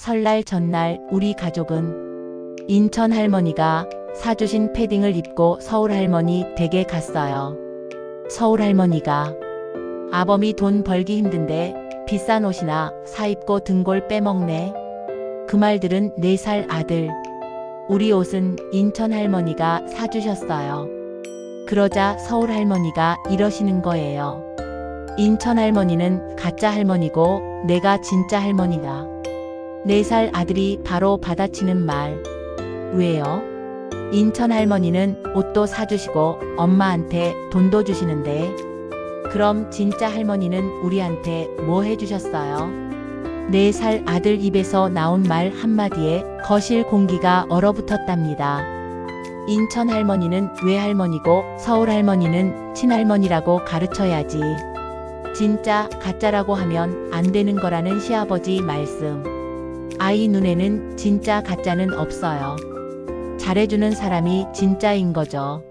설날 전날 우리 가족은 인천 할머니가 사주신 패딩을 입고 서울 할머니 댁에 갔어요. 서울 할머니가 아범이 돈 벌기 힘든데 비싼 옷이나 사입고 등골 빼먹네. 그 말들은 네살 아들. 우리 옷은 인천 할머니가 사주셨어요. 그러자 서울 할머니가 이러시는 거예요. 인천 할머니는 가짜 할머니고 내가 진짜 할머니다. 네 살 아들이 바로 받아치는 말. 왜요? 인천 할머니는 옷도 사주시고 엄마한테 돈도 주시는데 그럼 진짜 할머니는 우리한테 뭐 해주셨어요? 네 살 아들 입에서 나온 말 한마디에 거실 공기가 얼어붙었답니다. 인천 할머니는 외할머니고 서울 할머니는 친할머니라고 가르쳐야지. 진짜 가짜라고 하면 안 되는 거라는 시아버지 말씀. 아이 눈에는 진짜 가짜는 없어요. 잘해주는 사람이 진짜인 거죠.